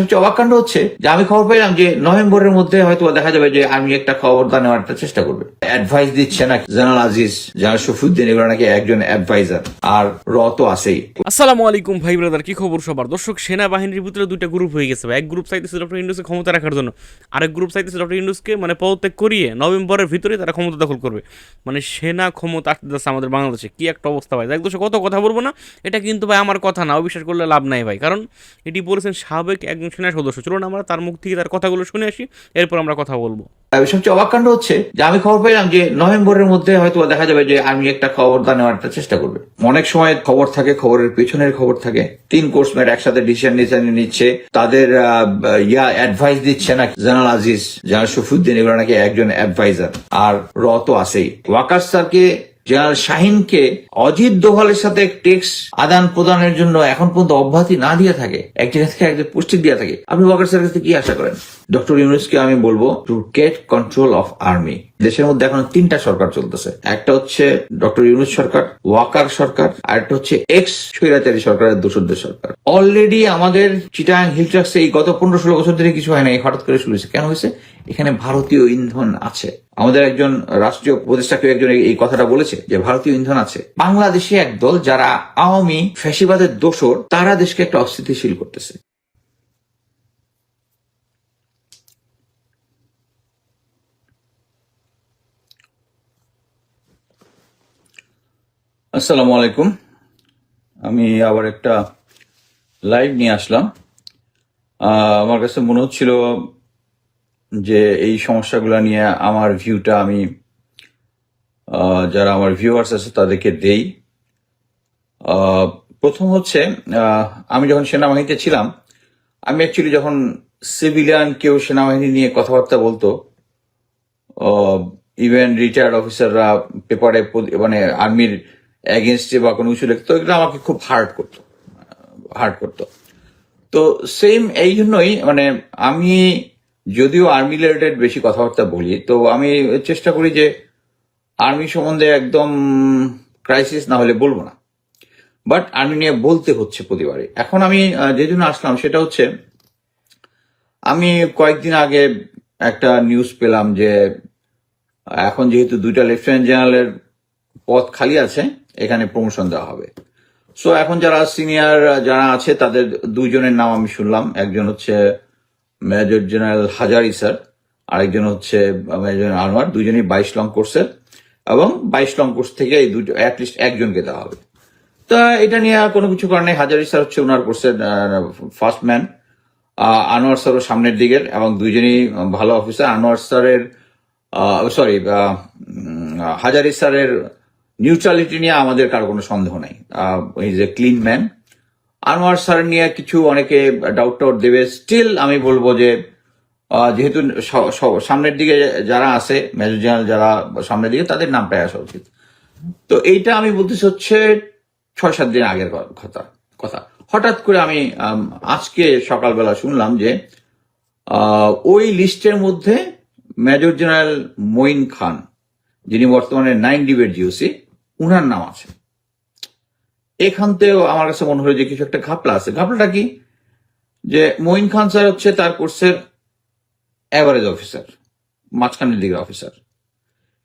সবচেয়ে অবাক কাণ্ড হচ্ছে যে আমি খবর পেলাম যে নভেম্বরের মধ্যে হয়তো দেখা যাবে যে আমি একটা খবর দা নেওয়ার চেষ্টা করবে। অ্যাডভাইস দিচ্ছে না জেনারেল আজিজ জেনারেল শফিউদ্দিন এগুলো নাকি একজন অ্যাডভাইজার আর র তো আছেই। আসসালামু আলাইকুম ভাই ব্রাদার কি খবর সবার? দর্শক, সেনাবাহিনীর ভিতরে দুইটা গ্রুপ হয়ে গেছে এক গ্রুপ চাইতেছে ডক্টর ইন্ডুসকে ক্ষমতা রাখার জন্য। আরেক গ্রুপ চাইতেছে ডক্টর ইন্ডুসকে মানে পদত্যাগ করিয়ে নভেম্বরের ভিতরে তারা ক্ষমতা দখল করবে। মানে সেনা ক্ষমতা আসতে যাচ্ছে আমাদের বাংলাদেশে। কি একটা অবস্থা ভাই। এক দর্শক, কত কথা বলব না? এটা কিন্তু ভাই আমার কথা না। অবিশ্বাস করলে লাভ নাই ভাই। কারণ এটি বলেছেন সাবেক একজন সেনা সদস্য। চলুন আমরা তার মুখ থেকে তার কথাগুলো শুনে আসি, এরপর আমরা কথা বলব। সবচেয়ে অবাক কাণ্ড হচ্ছে যে আমি খবর পেলাম যে নভেম্বরের মধ্যে হয়তো দেখা যাবে যে আমি একটা খবর দা নেওয়ার একটা চেষ্টা করবে। অনেক সময় খবর থাকে, খবরের পিছনের খবর থাকে। তিন কোর্স কোর্সমেট একসাথে ডিসিশন নিচ্ছে তাদের ইয়া অ্যাডভাইস দিচ্ছে না জেনারেল আজিজ জেনারেল শফিউদ্দিন এগুলো নাকি একজন অ্যাডভাইজার আর র তো আছেই। ওয়াকার স্যারকে জেনারেল শাহিনকে অজিত দোভালের সাথে টেক্স আদান প্রদানের জন্য এখন পর্যন্ত অব্যাহতি না দিয়ে থাকে এক জায়গা থেকে একজন পুষ্টি দিয়ে থাকে। আপনি ওয়াকার স্যারের কাছে কি আশা করেন? ডক্টর ইউনুসকে আমি বলব to get control of army দেশের মধ্যে এখন তিনটা সরকার চলতেছে। একটা হচ্ছে ডক্টর ইউনুস সরকার, ওয়াকার সরকার, আর একটা হচ্ছে এক্স স্বৈরাচারী সরকারের দোসরদের সরকার। অলরেডি আমাদের চিটাং হিলট্রাক্সে এই গত পনেরো ষোলো বছর ধরে কিছু হয় না এই হঠাৎ করে শুরু হয়েছে। কেন হয়েছে? এখানে ভারতীয় ইন্ধন আছে। আমাদের একজন রাষ্ট্রীয় উপদেষ্টা কেউ একজন এই- কথাটা বলেছে যে ভারতীয় ইন্ধন আছে। বাংলাদেশে একদল যারা আওয়ামী ফ্যাসিবাদের দোসর, তারা দেশকে একটা অস্থিতিশীল করতেছে। আসসালামু আলাইকুম। আমি আবার একটা লাইভ নিয়ে আসলাম। আমার কাছে মনে হচ্ছিল যে এই সমস্যাগুলো নিয়ে আমার ভিউটা আমি যারা আমার ভিউয়ার্স আছে তাদেরকে দেই। প্রথম হচ্ছে আমি যখন সেনাবাহিনীতে ছিলাম, আমি অ্যাকচুয়ালি যখন সিভিলিয়ান কেউ সেনাবাহিনী নিয়ে কথাবার্তা বলতো ইভেন রিটায়ার্ড অফিসাররা পেপারে মানে আর্মির এগেনস্টে বা কোনো কিছু লিখতো এগুলো আমাকে খুব হার্ড করতো হার্ড করতো। তো সেম এই জন্যই মানে আমি যদিও আর্মি রিলেটেড বেশি কথাবার্তা বলি, তো আমি চেষ্টা করি যে আর্মি সম্বন্ধে একদম ক্রাইসিস না হলে বলব না। বাট আর্মি নিয়ে বলতে হচ্ছে প্রতিবারে এখন আমি যে জন্য আসলাম সেটা হচ্ছে, আমি কয়েকদিন আগে একটা নিউজ পেলাম যে এখন যেহেতু দুইটা লেফটেন্যান্ট জেনারেলের পদ খালি আছে এখানে প্রমোশন দেওয়া হবে। সো এখন যারা সিনিয়র যারা আছে, তাদের দুইজনের নাম আমি শুনলাম। একজন হচ্ছে মেজর জেনারেল হাজারি স্যার আরেকজন হচ্ছে মেজর আনোয়ার দুজনেই বাইশ লং কোর্সের এবং বাইশ লং কোর্স থেকে এই দুটো অ্যাটলিস্ট একজনকে দেওয়া হবে। তা এটা নিয়ে কোনো কিছু কারণে হাজারি স্যার হচ্ছে ওনার কোর্সের ফার্স্ট ম্যান আনোয়ার স্যারও সামনের দিকের এবং দুইজনই ভালো অফিসার আনোয়ার স্যারের সরি হাজারি স্যারের নিউট্রালিটি নিয়ে আমাদের কারও কোনো সন্দেহ নাই। Is a clean man Anwar sir নিয়ে কিছু অনেকে ডাউট টাউট দেবে। স্টিল আমি বলব যে যেহেতু সামনের দিকে যারা আছে, মেজর জেনারেল যারা সামনের দিকে, তাদের নাম নামটাই আসা উচিত। তো এইটা আমি বলতেছি হচ্ছে ছয় সাত দিন আগের কথা কথা। হঠাৎ করে আমি আজকে সকালবেলা শুনলাম যে ওই লিস্টের মধ্যে মেজর জেনারেল মঈন খান, যিনি বর্তমানে নাইন ডিবের জিওসি উনার নাম আছে। এখান থেকেও আমার কাছে মনে হলো যে কিছু একটা ঘাপলা আছে। ঘাপলাটা কি? যে মঈন খান স্যার হচ্ছে তার কোর্সের অ্যাভারেজ অফিসার মাঝখানের দিকের অফিসার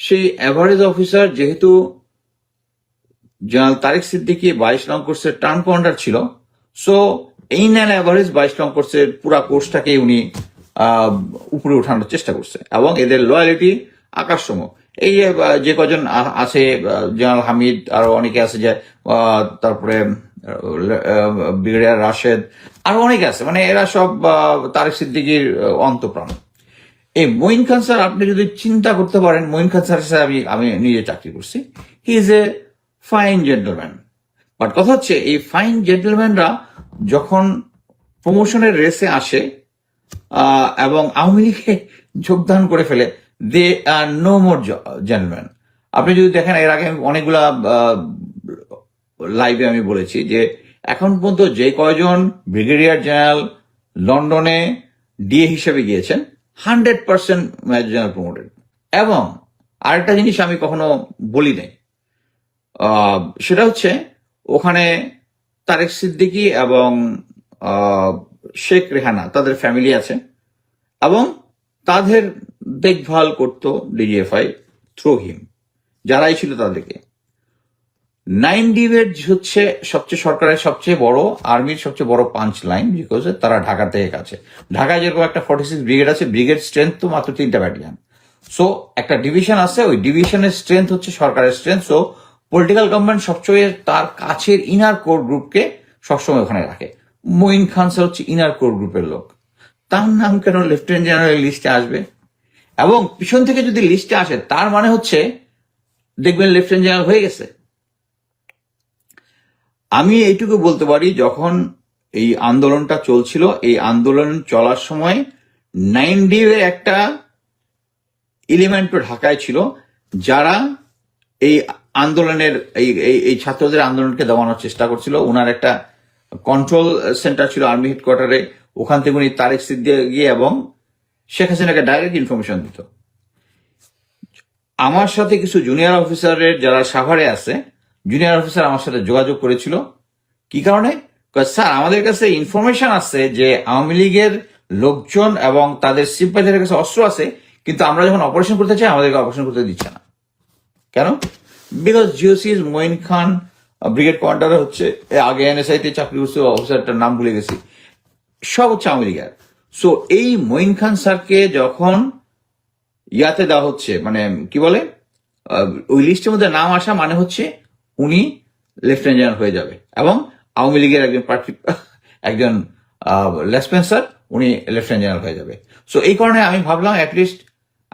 সেই অ্যাভারেজ অফিসার যেহেতু জেনারেল তারেক সিদ্দিকি বাইশ লং কোর্সের টার্ম কমান্ডার ছিল সো এই নেন অ্যাভারেজ বাইশ লং কোর্সের পুরা কোর্সটাকে উনি উপরে উঠানোর চেষ্টা করছে এবং এদের লয়ালিটি আকাশসম এই যে, কজন আছে জেনারেল হামিদ আরও অনেকে আছে যে তারপরে ব্রিগেডিয়ার রাশেদ আরও অনেকে আছে। মানে এরা সব তারেক সিদ্দিকির অন্তপ্রাণ। এই মঈন খান স্যার আপনি যদি চিন্তা করতে পারেন মঈন খান স্যার স্যার আমি আমি নিজে চাকরি করছি। He is a fine gentleman but কথা হচ্ছে এই ফাইন জেন্টলম্যানরা যখন প্রমোশনের রেসে আসে এবং আওয়ামী লীগে যোগদান করে ফেলে দে আর নো মোর জেন্টলম্যান আপনি যদি দেখেন, এর আগে অনেকগুলা লাইভে আমি বলেছি যে, এখন পর্যন্ত যে কয়জন ব্রিগেডিয়ার জেনারেল লন্ডনে ডিএ হিসেবে গিয়েছেন, hundred percent major general promoted এবং আরেকটা জিনিস আমি কখনো বলি নাই। সেটা হচ্ছে, ওখানে তারেক সিদ্দিকি এবং শেখ রেহানা, তাদের ফ্যামিলি আছে, এবং তাদের দেখভাল করত ডিজিএফআই থ্রু হিম যারাই ছিল তাদেরকে। নাইন ডিভের হচ্ছে সবচেয়ে সরকারের সবচেয়ে বড় আর্মির সবচেয়ে বড় পাঞ্চ লাইন বিকজ তারা ঢাকা থেকে কাছে ঢাকায় যেরকম একটা ফর্টি সিক্স ব্রিগেড আছে ব্রিগেড স্ট্রেংথ তো মাত্র তিনটা ব্যাটালিয়ান সো একটা ডিভিশন আছে, ওই ডিভিশনের স্ট্রেংথ হচ্ছে সরকারের স্ট্রেংথ সো পলিটিক্যাল গভর্নমেন্ট সবচেয়ে তার কাছের ইনার কোর গ্রুপকে সবসময় ওখানে রাখে। মঈন খান স্যার হচ্ছে ইনার কোর গ্রুপের লোক। তার নাম কেন লেফটেন্যান্ট জেনারেল লিস্টে আসবে? এবং পিছন থেকে যদি লিস্টে আসে, তার মানে হচ্ছে দেখবেন লেফটেন্যান্ট জেনারেল হয়ে গেছে। আমি এইটুকু বলতে পারি, যখন এই আন্দোলনটা চলছিল, এই আন্দোলন চলার সময় নাইন ডি এর একটা এলিমেন্টও ঢাকায় ছিল, যারা এই আন্দোলনের, এই, এই- এই ছাত্রদের আন্দোলনকে দমানোর চেষ্টা করছিল। ওনার একটা কন্ট্রোল সেন্টার ছিল আর্মি হেডকোয়ার্টারে ওখান থেকে উনি তারেক সিদ্দিয়ে গিয়ে এবং শেখ হাসিনাকে ডাইরেক্ট ইনফরমেশন দিত। আমার সাথে কিছু জুনিয়র অফিসারের যারা সাভারে আছে জুনিয়র অফিসার আমার সাথে যোগাযোগ করেছিল। কি কারণে? স্যার, আমাদের কাছে ইনফরমেশন আছে যে আওয়ামী লীগের লোকজন এবং তাদের সিম্পাথিদের কাছে অস্ত্র আছে, কিন্তু আমরা যখন অপারেশন করতে চাই, আমাদেরকে অপারেশন করতে দিচ্ছে না। কেন? Because GOC Moin Khan brigade commander হচ্ছে আগে এনএসআই তে চাকরি অফিসারটার নাম ভুলে গেছি। সব হচ্ছে আওয়ামী লীগের। সো এই মঈন খান স্যারকে যখন ইয়াতে দেওয়া হচ্ছে মানে কি বলে? ওই লিস্টের মধ্যে নাম আসা মানে হচ্ছে উনি লেফটেন্যান্ট জেনারেল হয়ে যাবে এবং আওয়ামী লীগের একজন প্রার্থী, একজন লেসপেন্সার উনি লেফটেন্যান্ট জেনারেল হয়ে যাবে। সো এই কারণে আমি ভাবলাম অ্যাটলিস্ট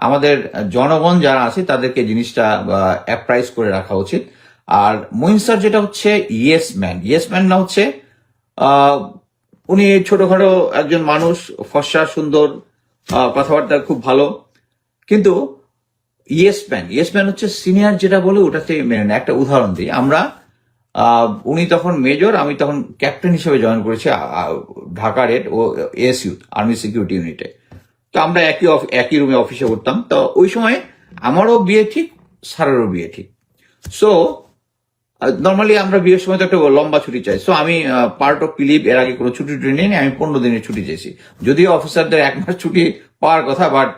আমাদের জনগণ যারা আছে, তাদেরকে জিনিসটা অ্যাপ্রাইজ করে রাখা উচিত। আর মহিন স্যার যেটা হচ্ছে ইয়েস ম্যান ইয়েস ম্যান না হচ্ছে উনি ছোটখাটো একজন মানুষ, ফর্সা, সুন্দর কথাবার্তা খুব ভালো। কিন্তু ইয়েস ম্যান ইয়েস ম্যান হচ্ছে সিনিয়র যেটা বলে ওটাতে মেনে নেয়। একটা উদাহরণ দিই। আমরা উনি তখন মেজর, আমি তখন ক্যাপ্টেন হিসেবে জয়েন করেছি ঢাকা রেড ও এএসইউ, আর্মি সিকিউরিটি ইউনিটে। তো আমরা একই একই রুমে অফিসে করতাম। তো ওই সময় আমারও বিয়ে ঠিক, স্যারেরও বিয়ে ঠিক। সো নর্মালি আমরা বিয়ের সময় তো একটা লম্বা ছুটি চাই। সো আমি পার্ট অফ পিলিভ এর আগে কোনো ছুটি টুটি নেই আমি পনেরো দিনের ছুটি চেয়েছি যদিও অফিসারদের এক মাস ছুটি পাওয়ার কথা বাট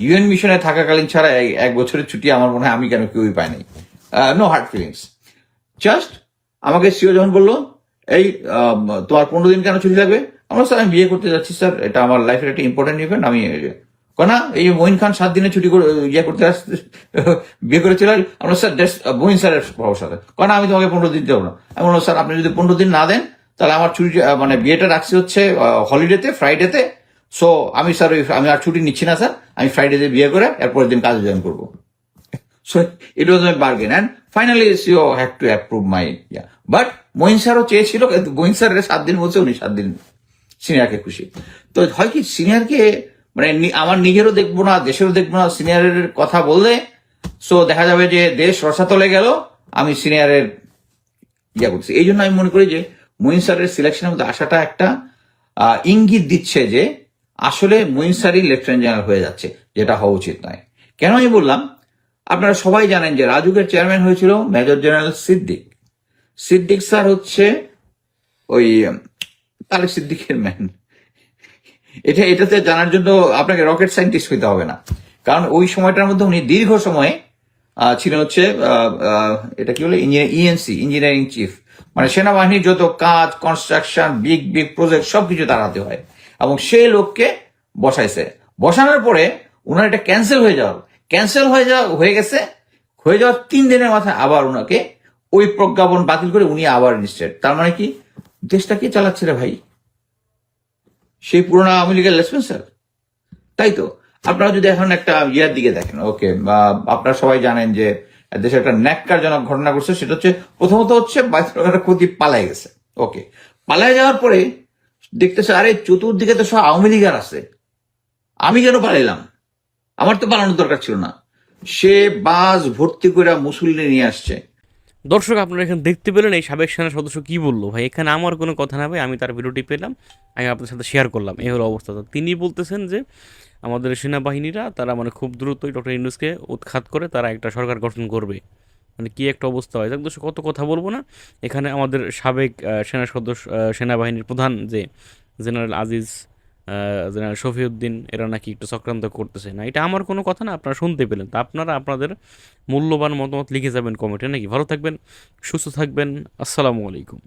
ইউএন মিশনে থাকাকালীন ছাড়া এক বছরের ছুটি আমার মনে হয় আমি কেন কেউই পাই নাই নো হার্ড ফিলিংস জাস্ট আমাকে সিও যখন বলল, এই তোমার পনেরো দিন কেন ছুটি লাগবে? আমরা স্যার আমি বিয়ে করতে যাচ্ছি স্যার এটা আমার লাইফের একটা ইম্পর্টেন্ট ইভেন্ট আমি কেনা এই মহিন খান সাত দিনে ছুটি করে ইয়ে করতে আসতে বিয়ে করেছিল আমরা স্যার মহিন স্যারের ভরসাতে কেন আমি তোমাকে পনেরো দিন দেবো না। আমি স্যার আপনি যদি পনেরো দিন না দেন তাহলে আমার ছুটি মানে বিয়েটা রাখছি হচ্ছে হলিডেতে ফ্রাইডেতে সো আমি স্যার আমি আর ছুটি নিচ্ছি না স্যার। আমি ফ্রাইডেতে বিয়ে করে এরপরের দিন কাজে জয়েন করব। So it was my bargain. And finally, CEO had to approve my yeah. But Mohin স্যারও চেয়েছিল কিন্তু মহিন স্যারের সাত দিন বলছে উনি সাত দিন সিনিয়রকে খুশি। তো হয় কি সিনিয়রকে মানে আমার নিজেরও দেখব না, দেশেরও দেখব না, সিনিয়রের কথা বললে। সো দেখা যাবে যে দেশ রসাতলে গেল, আমি সিনিয়রের ইয়া করছি এই জন্য আমি মনে করি যে মহিন স্যারের সিলেকশনের মধ্যে আসাটা একটা ইঙ্গিত দিচ্ছে যে আসলে মহিন স্যারই লেফটেন্যান্ট জেনারেল হয়ে যাচ্ছে, যেটা হওয়া উচিত নয়। কেন আমি বললাম? আপনারা সবাই জানেন যে রাজুকের চেয়ারম্যান হয়েছিল major general Siddique. Siddique sir হচ্ছে ওই তারেক সিদ্দিকের ম্যান এটা, এটাতে জানার জন্য আপনাকে রকেট সায়েন্টিস্ট হইতে হবে না। কারণ ওই সময়টার মধ্যে উনি দীর্ঘ সময় ছিলেন হচ্ছে এটা কি বলে? ইএনসি ইঞ্জিনিয়ারিং চিফ মানে সেনাবাহিনীর যত কাজ কনস্ট্রাকশন বিগ বিগ প্রজেক্ট সবকিছু তার হাতে হয়। এবং সেই লোককে বসাইছে। বসানোর পরে ওনার এটা ক্যান্সেল হয়ে যাওয়ার ক্যান্সেল হয়ে যাওয়া, হয়ে গেছে। হয়ে যাওয়ার তিন দিনের মাথায় আবার ওনাকে ওই প্রজ্ঞাপন বাতিল করে উনি আবার ইনস্টেড তার মানে কি, দেশটা কে চালাচ্ছে রে ভাই? সেই পুরোনো আওয়ামী লীগের লেসপেন্সার তাই তো? আপনারা যদি এখন একটা ইয়ার দিকে দেখেন, ওকে আপনারা সবাই জানেন যে দেশে একটা ন্যাক্কারজনক ঘটনা ঘটছে, সেটা হচ্ছে প্রথমত হচ্ছে বাইশ ক্ষতি পালাই গেছে, ওকে। পালাই যাওয়ার পরে দেখতেছে, আরে চতুর্দিকে তো সব আওয়ামী লীগের আছে। আমি কেন পালাইলাম? আমার তো পালানোর দরকার ছিল না। সে বাস ভর্তি করে মুসল্লি নিয়ে আসছে। দর্শক, আপনারা এখানে দেখতে পেলেন এই সাবেক সেনা সদস্য কি বলল? ভাই, এখানে আমার কোনো কথা না ভাই, আমি তার ভিডিওটি পেলাম, আমি আপনার সাথে শেয়ার করলাম। এই হলো অবস্থা। তিনি বলতেছেন যে, আমাদের সেনাবাহিনীরা, তারা মানে খুব দ্রুতই ডক্টর ইউনুসকে উৎখাত করে, তারা একটা সরকার গঠন করবে। মানে কী একটা অবস্থা হয়। যাক দর্শক, কত কথা বলব না। এখানে আমাদের সাবেক সেনা সদস্য সেনাবাহিনীর প্রধান যে, জেনারেল আজিজ জেনারেল শফিউদ্দিন, এরা নাকি একটু চক্রান্ত করতেছে। না, এটা আমার কোনো কথা না, আপনারা শুনতে পেলেন। তা আপনারা আপনাদের মূল্যবান মতামত লিখে যাবেন কমেন্টে, নাকি? ভালো থাকবেন, সুস্থ থাকবেন, আসসালামু আলাইকুম।